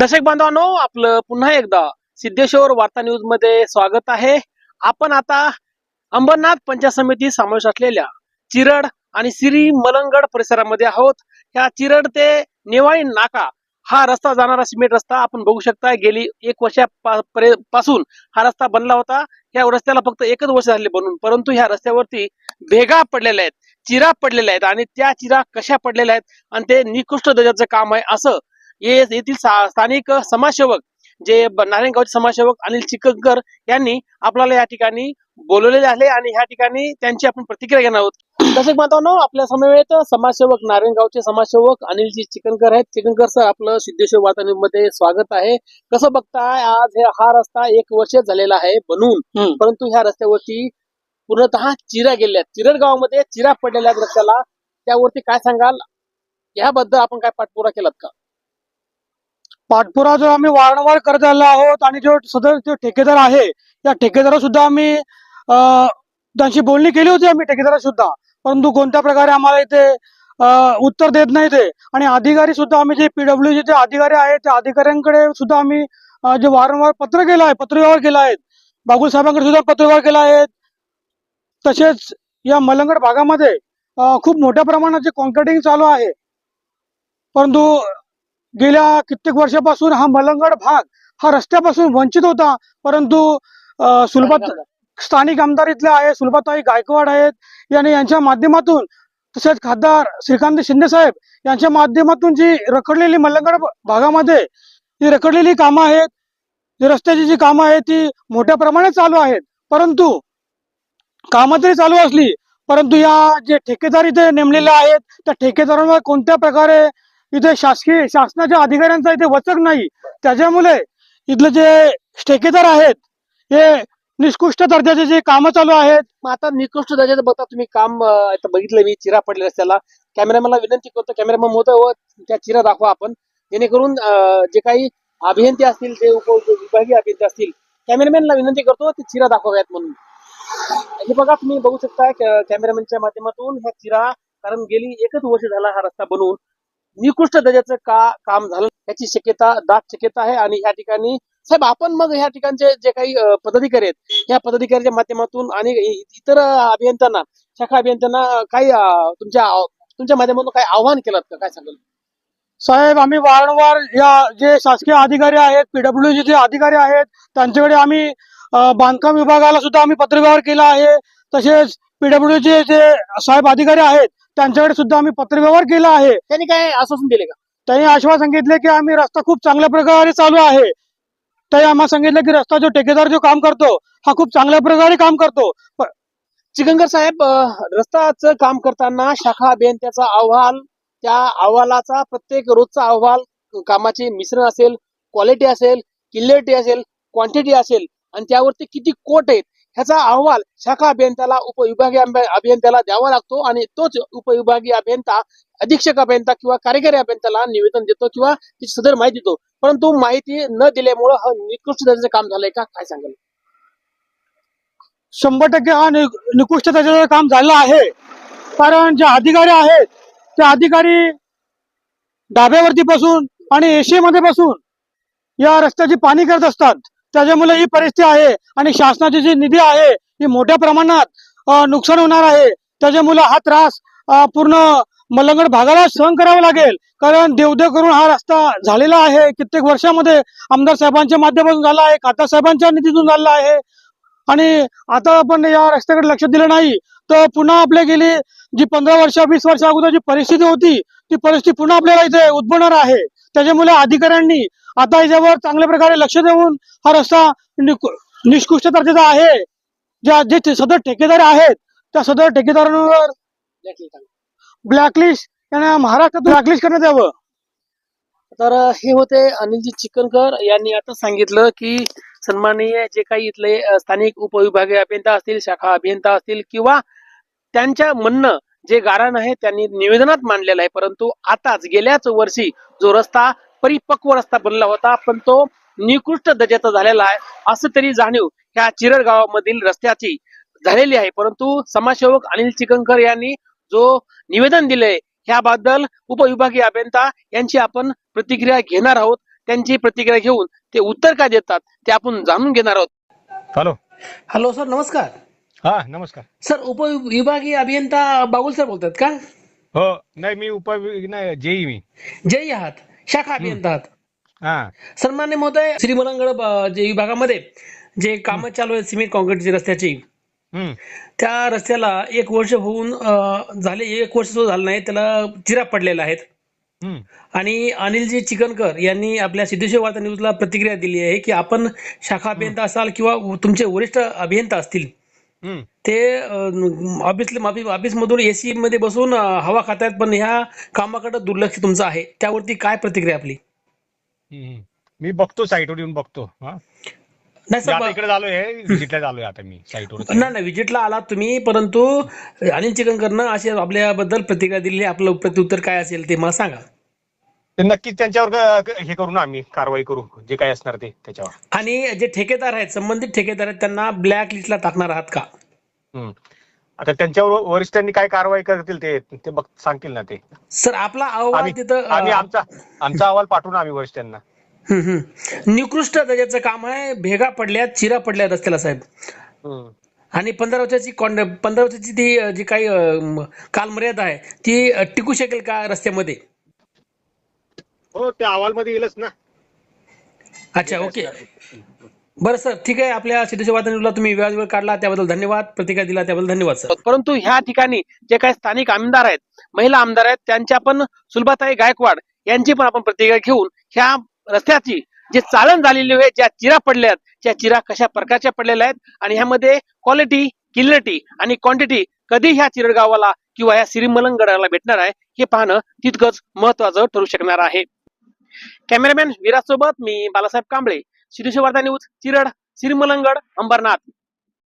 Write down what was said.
दर्शक बांधवांनो आपलं पुन्हा एकदा सिद्धेश्वर वार्ता न्यूजमध्ये स्वागत आहे. आपण आता अंबरनाथ पंचायत समिती समावेश असलेल्या चिरड आणि श्री मलंगड परिसरामध्ये आहोत. ह्या चिरड ते नेवाळी नाका हा रस्ता जाणारा सिमेंट रस्ता आपण बघू शकता गेली एक वर्षा परे- पासून हा रस्ता बनला होता. या रस्त्याला फक्त एकच वर्ष झाले बनून परंतु ह्या रस्त्यावरती भेगा पडलेल्या आहेत चिरा पडलेल्या आहेत आणि त्या चिरा कशा पडलेल्या आहेत? आणि ते निकृष्ट दर्जाचं काम आहे असं येथील स्थानिक समाजसेवक जे नारायणगावचे समाजसेवक अनिल चिकनकर यांनी आपल्याला या ठिकाणी बोलवलेले आहे आणि ह्या ठिकाणी त्यांची आपण प्रतिक्रिया घेणार आहोत. दर्शक बांधवांनो आपल्या समवेत समाजसेवक नारायणगावचे समाजसेवक अनिलजी चिकनकर आहेत. चिकनकर सर आपलं सिद्धेश्वर वार्ता मध्ये स्वागत आहे. कसं बघताय आज हे रस्ता एक वर्ष झालेला आहे बनून परंतु ह्या रस्त्यावरती पूर्णतः चिरा गेल्या चिरड गावामध्ये चिरा पडलेल्या रस्त्याला त्यावरती काय सांगाल? याबद्दल आपण काय पाठपुरा केलात का? पाठपुरा जो आम्ही वारंवार करत आलो आहोत आणि जो सदर जो ठेकेदार आहे त्या ठेकेदारा सुद्धा आम्ही त्यांची बोलणी केली होती आम्ही ठेकेदारा सुद्धा. परंतु कोणत्या प्रकारे आम्हाला इथे उत्तर देत नाही ते आणि अधिकारी सुद्धा आम्ही जे पीडब्ल्यूचे जे अधिकारी आहेत त्या अधिकाऱ्यांकडे सुद्धा आम्ही जे वारंवार पत्र केलं आहे पत्रव्यवहार केला आहे बागुल साहेबांकडे सुद्धा पत्रव्यवहार केला आहे. तसेच या मलंगड भागामध्ये खूप मोठ्या प्रमाणात जे कॉन्क्रिटिंग चालू आहे परंतु गेल्या कित्येक वर्षापासून हा मलंगड भाग हा रस्त्यापासून वंचित होता. परंतु सुलभात स्थानिक आमदार. इथले आहे सुलभाताई गायकवाड आहेत. यांनी यांच्या माध्यमातून तसेच खासदार श्रीकांत शिंदे साहेब यांच्या माध्यमातून जी रखडलेली मलंगड भ- भागामध्ये जी रखडलेली कामं आहेत जी रस्त्याची जी कामं आहेत ती मोठ्या प्रमाणात चालू आहेत. परंतु कामं तरी चालू असली परंतु या जे ठेकेदार इथे नेमलेले आहेत त्या ठेकेदारांवर कोणत्या प्रकारे इथे शासकीय शासनाच्या अधिकाऱ्यांचा इथे वचक नाही. त्याच्यामुळे इथले जे ठेकेदार आहेत हे निष्कृष्ट दर्जाचे जे कामं चालू आहेत. मग आता निकृष्ट दर्जाचं बघता तुम्ही काम बघितलं मी चिरा पडले रस्त्याला कॅमेरामॅनला विनंती करतो कॅमेरामॅन होतं व त्या चिरा दाखवा आपण. जेणेकरून जे काही अभियंते असतील ते उप विभागीय अभियंते असतील कॅमेरामॅनला विनंती करतो ते चिरा दाखवाव्यात म्हणून. हे बघा तुम्ही बघू शकता कॅमेरामॅनच्या माध्यमातून ह्या चिरा कारण गेली एकच वर्ष झाला हा रस्ता बनवून. निकृष्ट दर्जाचं का काम झालं याची शक्यता दाट शक्यता आहे आणि या ठिकाणी साहेब आपण मग या ठिकाणचे जे काही पदाधिकारी आहेत या पदाधिकाऱ्याच्या माध्यमातून आणि इतर अभियंत्यांना शाखा अभियंत्यांना काही तुमच्या तुमच्या माध्यमातून काही आव्हान केलं का? काय सांगाल? साहेब आम्ही वारंवार या जे शासकीय अधिकारी आहेत पीडब्ल्यू जे अधिकारी आहेत त्यांच्याकडे आम्ही बांधकाम विभागाला सुद्धा आम्ही पत्रव्यवहार केला आहे. तसेच पीडब्ल्यू चे जे साहेब अधिकारी आहेत त्यांच्याकडे सुद्धा आम्ही पत्रव्यवहार केला आहे. त्यांनी काय आश्वासन दिले का? त्यांनी आश्वासन सांगितले की आम्ही रस्ता खूप चांगल्या प्रकारे चालू आहे. ते आम्हाला सांगितलं की रस्ता जो ठेकेदार जो काम करतो हा खूप चांगल्या प्रकारे काम करतो. चिकनकर साहेब अं, रस्त्याचं काम करताना शाखा अभियंत्याचा अहवाल त्या अहवालाचा प्रत्येक रोजचा अहवाल कामाचे मिश्रण असेल क्वालिटी असेल क्लिअरिटी असेल क्वांटिटी असेल आणि त्यावरती किती कोट आहेत ह्याचा अहवाल शाखा अभियंत्याला उपविभागीय अभियंत्याला द्यावा लागतो आणि तोच उपविभागीय अभियंता अधीक्षक अभियंता किंवा कार्यकारी अभियंत्याला निवेदन देतो किंवा सदर माहिती देतो. परंतु माहिती न दिल्यामुळं हा निकृष्ट दर्जाचं काम झालंय का? काय सांगाल? शंभर टक्के हा निकृष्ट दर्जाचं काम झालं आहे. कारण जे अधिकारी आहेत ते अधिकारी डाब्यावरती बसून आणि एशियामध्ये मध्ये बसून या रस्त्याची पाणी करत असतात. त्याच्यामुळे ही परिस्थिती आहे आणि शासनाची जी निधी आहे ही मोठ्या प्रमाणात नुकसान होणार आहे. त्याच्यामुळे हा त्रास पूर्ण मलंगड भागाला सहन करावा लागेल. कारण देवदेव करून हा रस्ता झालेला आहे. कित्येक वर्षामध्ये आमदार साहेबांच्या माध्यमातून झाला आहे खासदार साहेबांच्या निधीतून झाला आहे. आणि आता आपण या रस्त्याकडे लक्ष दिलं नाही तर पुन्हा आपल्या गेली जी पंधरा वर्ष वीस वर्ष अगोदर जी परिस्थिती होती ती परिस्थिती पुन्हा आपल्याला इथे उद्भवणार आहे. त्याच्यामुळे अधिकाऱ्यांनी आता याच्यावर चांगल्या प्रकारे लक्ष देऊन हा रस्ता निष्कृष्ट दर्जाचा आहे. ज्या जे सदर ठेकेदार आहेत त्या सदर ठेकेदारांवर ब्लॅकलिस्ट त्यांना महाराष्ट्रात ब्लॅकलिस्ट करण्यात यावं. तर हे होते अनिलजी चिकनकर यांनी आता सांगितलं की सन्माननीय जे काही इथले स्थानिक उपविभागीय अभियंता असतील शाखा अभियंता असतील किंवा त्यांच्या म्हणणं जे गारण आहे त्यांनी निवेदनात मांडलेलं आहे. परंतु आताच गेल्याच वर्षी जो रस्ता परिपक्व रस्ता बनला होता पण तो निकृष्ट दर्जाचा झालेला आहे असं तरी जाणीव ह्या चिरड गावामधील रस्त्याची झालेली आहे. परंतु समाजसेवक अनिल चिकनकर यांनी जो निवेदन दिलंय ह्याबद्दल उपविभागीय अभियंता यांची आपण प्रतिक्रिया घेणार आहोत. त्यांची प्रतिक्रिया घेऊन ते उत्तर काय देतात ते आपण जाणून घेणार आहोत. हॅलो. हॅलो सर नमस्कार. हा नमस्कार. सर उपविभागीय अभियंता बागुल सर बोलतात का? हो नाही मी उप नाही जेई मी. जय आहात. शाखा अभियंता आहात हा. सन्मान्य महोदय श्री मलंगड अ, जे विभागामध्ये जे कामं चालू आहेत सिमेंट कॉन्क्रीटची रस्त्याची हम्म. त्या रस्त्याला एक वर्ष होऊन झाले एक वर्ष सुद्धा झालं नाही त्याला चिरा पडलेल्या आहेत. आणि अनिलजी चिकनकर यांनी आपल्या सिद्धेश्वर वार्ता न्यूजला प्रतिक्रिया दिली आहे की आपण शाखा अभियंता असाल किंवा तुमचे वरिष्ठ अभियंता असतील ते ऑफिस ऑफिस मधून एसी मध्ये बसून हवा खातायत पण ह्या कामाकडे दुर्लक्ष तुमचं आहे. त्यावरती काय प्रतिक्रिया आपली. मी बघतो साईटवर येऊन बघतो नाही विजिटला आलात तुम्ही परंतु अनिल चिकनकरनं असे आपल्याबद्दल प्रतिक्रिया दिली. आपलं प्रत्युत्तर काय असेल ते मला सांगा. तर नक्कीच त्यांच्यावर क- हे करू ना आम्ही कारवाई करू जे काय असणार ते त्याच्यावर आणि जे ठेकेदार आहेत संबंधित ठेकेदार आहेत त्यांना ब्लॅक लिस्टला टाकणार आहात का हम्म. आता त्यांच्यावर वरिष्ठांनी काय कारवाई करतील ते ते बघ सांगतील ना ते सर आपला अहवाल आम्ही तिथं अ, आमचा आमचा अहवाल पाठवू ना आम्ही वरिष्ठांना हम्म, हम्म. निकृष्ट दर्जाचं काम आहे भेगा पडल्यात चिरा पडल्या रस्त्याला साहेब हम्म. आणि पंधरा वर्षाची पंधरा वर्षाची ती अ, जी काही अ, म, कालमर्यादा आहे ती अ, टिकू शकेल का रस्त्यामध्ये हो ते अहवाल मध्ये येईलच ना. अच्छा ओके. बरं सर ठीक आहे. आपल्या वार्ता न्यूजला तुम्ही वेळ वेळ काढला त्याबद्दल धन्यवाद. प्रतिक्रिया दिला त्याबद्दल धन्यवाद सर. परंतु ह्या ठिकाणी जे काही स्थानिक आमदार आहेत महिला आमदार आहेत त्यांच्या पण सुलभाताई गायकवाड यांची पण आपण प्रतिक्रिया घेऊन ह्या रस्त्याची जे चाळण झालेली आहे ज्या चिरा पडल्यात त्या चिरा कशा प्रकारच्या पडलेल्या आहेत आणि ह्यामध्ये क्वालिटी क्लिनिटी आणि क्वांटिटी कधी ह्या चिरड गावाला किंवा ह्या श्रीमलंगडाला भेटणार आहे हे पाहणं तितकंच महत्वाचं ठरू शकणार आहे. कॅमेरामॅन विराज सोबत मी बालासाहेब कांबळे. शिरीष वार्ता न्यूज चिरड श्रीमलंगड अंबरनाथ.